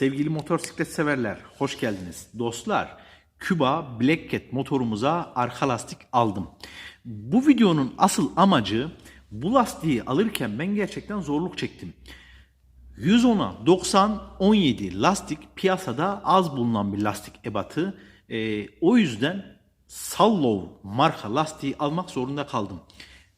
Sevgili motosiklet severler, hoş geldiniz. Dostlar, Küba Black Cat motorumuza arka lastik aldım. Bu videonun asıl amacı bu lastiği alırken ben gerçekten zorluk çektim. 110'a 90 17 lastik piyasada az bulunan bir lastik ebatı. Ee, o yüzden Sallov marka lastiği almak zorunda kaldım.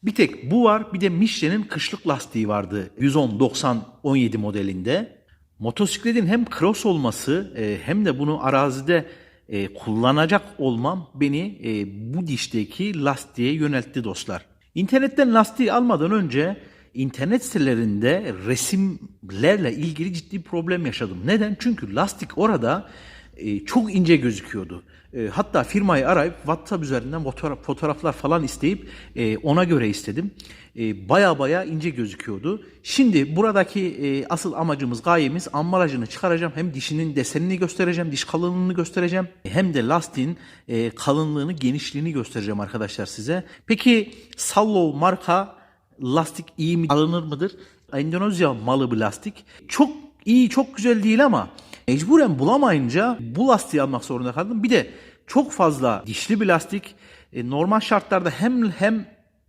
Bir tek bu var bir de Michelin'in kışlık lastiği vardı 110 90 17 modelinde. Motosikletin hem cross olması e, hem de bunu arazide e, kullanacak olmam beni e, bu dişteki lastiğe yöneltti dostlar. İnternetten lastiği almadan önce internet sitelerinde resimlerle ilgili ciddi problem yaşadım. Neden? Çünkü lastik orada e, çok ince gözüküyordu. E, hatta firmayı arayıp WhatsApp üzerinden fotoğraf, fotoğraflar falan isteyip e, ona göre istedim. Baya baya ince gözüküyordu. Şimdi buradaki asıl amacımız, gayemiz ambalajını çıkaracağım. Hem dişinin desenini göstereceğim, diş kalınlığını göstereceğim. Hem de lastiğin kalınlığını, genişliğini göstereceğim arkadaşlar size. Peki Sallov marka lastik iyi mi alınır mıdır? Endonezya malı bir lastik. Çok iyi, çok güzel değil ama mecburen bulamayınca bu lastiği almak zorunda kaldım. Bir de çok fazla dişli bir lastik. E, normal şartlarda hem hem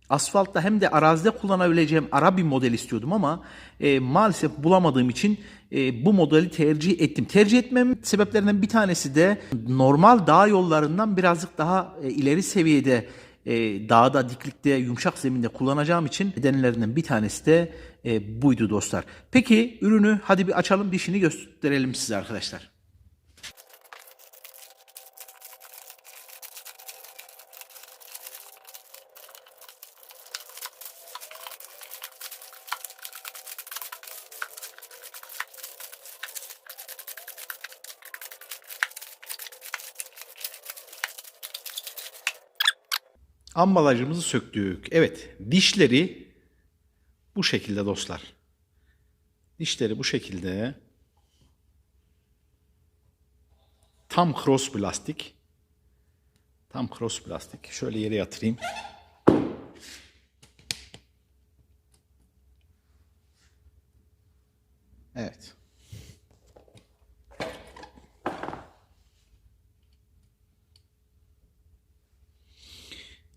asfaltta hem de arazide kullanabileceğim ara bir model istiyordum ama e, maalesef bulamadığım için e, bu modeli tercih ettim. Tercih etmem sebeplerinden bir tanesi de normal dağ yollarından birazcık daha e, ileri seviyede e, dağda, diklikte, yumuşak zeminde kullanacağım için nedenlerinden bir tanesi de e, buydu dostlar. Peki ürünü hadi bir açalım dişini gösterelim size arkadaşlar. Ambalajımızı söktük. Evet, dişleri bu şekilde dostlar. Dişleri bu şekilde. Tam cross plastik. Tam cross plastik. Şöyle yere yatırayım. Evet.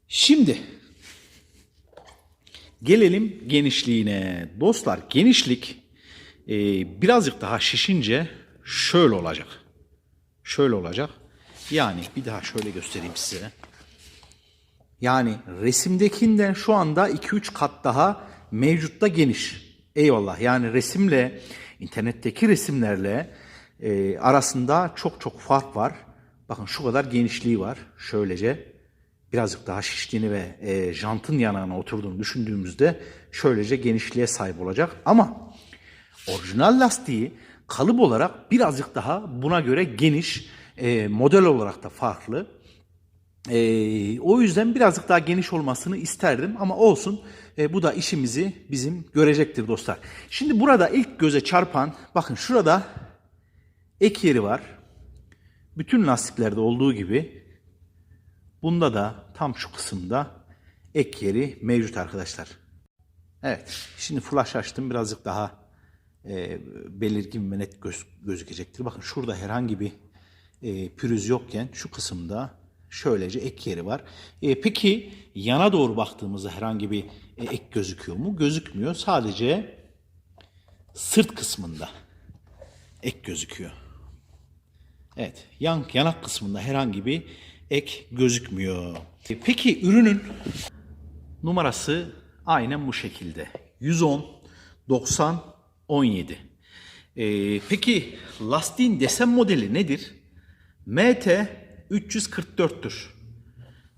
Şimdi gelelim genişliğine. Dostlar genişlik e, birazcık daha şişince şöyle olacak. Şöyle olacak. Yani bir daha şöyle göstereyim size. Yani resimdekinden şu anda 2-3 kat daha mevcutta geniş. Eyvallah. Yani resimle internetteki resimlerle e, arasında çok çok fark var. Bakın şu kadar genişliği var. Şöylece birazcık daha şiştiğini ve e, jantın yanağına oturduğunu düşündüğümüzde şöylece genişliğe sahip olacak. Ama orijinal lastiği kalıp olarak birazcık daha buna göre geniş, e, model olarak da farklı. E, o yüzden birazcık daha geniş olmasını isterdim ama olsun e, bu da işimizi bizim görecektir dostlar. Şimdi burada ilk göze çarpan bakın şurada ek yeri var. Bütün lastiklerde olduğu gibi Bunda da tam şu kısımda ek yeri mevcut arkadaşlar. Evet. Şimdi flash açtım. Birazcık daha e, belirgin ve net göz, gözükecektir. Bakın şurada herhangi bir e, pürüz yokken şu kısımda şöylece ek yeri var. E, peki yana doğru baktığımızda herhangi bir e, ek gözüküyor mu? Gözükmüyor. Sadece sırt kısmında ek gözüküyor. Evet, yan yanak kısmında herhangi bir ek gözükmüyor. E, Peki ürünün numarası aynen bu şekilde. 110 90 17. Ee, peki lastiğin desen modeli nedir? MT 344'tür.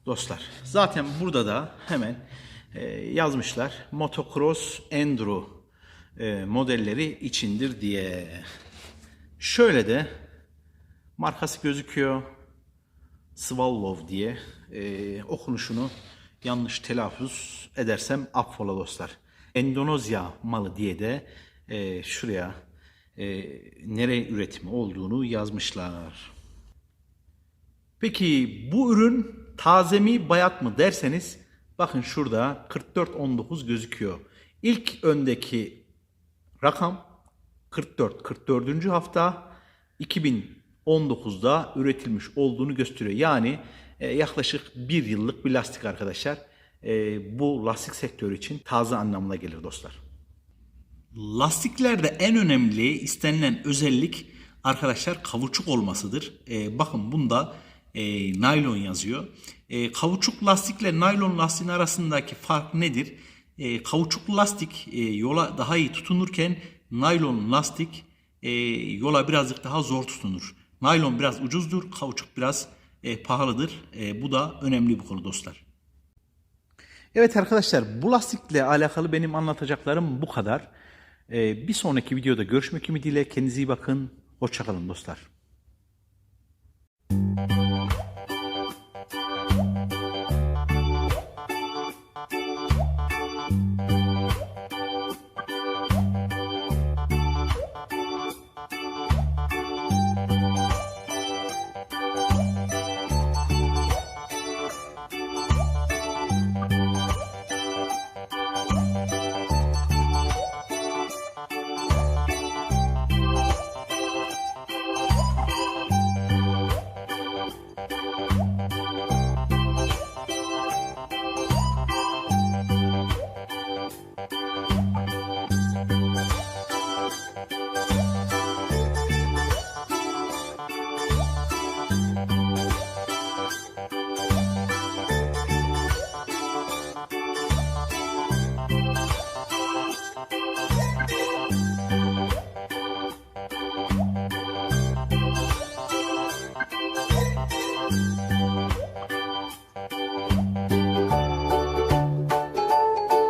Dostlar zaten burada da hemen e, yazmışlar motocross enduro e, modelleri içindir diye. Şöyle de markası gözüküyor. Svallov diye e, okunuşunu yanlış telaffuz edersem affola dostlar. Endonezya malı diye de e, şuraya e, nere üretimi olduğunu yazmışlar. Peki bu ürün taze mi bayat mı derseniz bakın şurada 44.19 gözüküyor. İlk öndeki rakam 44 44. hafta 2019'da üretilmiş olduğunu gösteriyor. Yani e, yaklaşık bir yıllık bir lastik arkadaşlar. E, bu lastik sektörü için taze anlamına gelir dostlar. Lastiklerde en önemli istenilen özellik arkadaşlar kavuçuk olmasıdır. Ee, bakın bunda e, naylon yazıyor. E, kavuçuk lastikle naylon lastiğin arasındaki fark nedir? E, kavuçuk lastik e, yola daha iyi tutunurken naylon lastik e, yola birazcık daha zor tutunur. Naylon biraz ucuzdur, kavuçuk biraz e, pahalıdır. E, bu da önemli bir konu dostlar. Evet arkadaşlar bu lastikle alakalı benim anlatacaklarım bu kadar. Ee, bir sonraki videoda görüşmek ümidiyle kendinize iyi bakın. Hoşçakalın dostlar.